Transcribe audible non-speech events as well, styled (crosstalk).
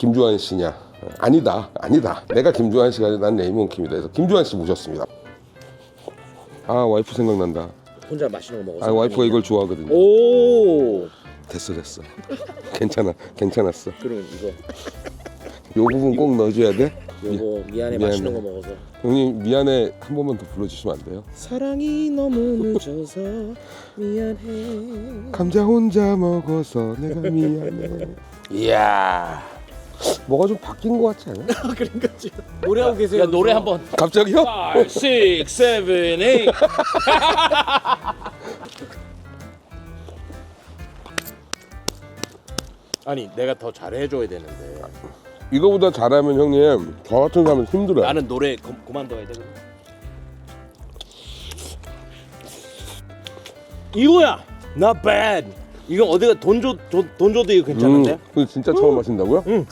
김주환 씨냐? 아니다, 아니다. 내가 김주환 씨가 아니라 난 레이몬 킴이다. 해서 김주환 씨 모셨습니다. 아 와이프 생각난다. 혼자 맛있는 거 먹어서. 아 와이프가 이걸 좋아하거든요. 오. 됐어 됐어. (laughs) 괜찮아, 괜찮았어. 그럼 이거 요 부분 꼭 넣어줘야 돼. 요거 미안해 미안해. 맛있는 거 먹어서. 형님 미안해 한 번만 더 불러주시면 안 돼요? 사랑이 너무 늦어서 미안해. 감자 혼자 먹어서 내가 미안해. 이야, 뭐가 좀 바뀐 것 같지 않아? 그러니까 지금 노래하고 계세요. 야 노래 한번 갑자기요? 5, 6, 7, 8 아니 내가 더 잘해줘야 되는데. 이거보다 잘하면 형님 저 같은 사람은 힘들어요. 나는 노래 그, 그만둬야 돼. 이거야 not bad 이거 어디가 돈 줘 돈 줘도 이거 괜찮은데 음, 그거 진짜 처음 마신다고요? 응.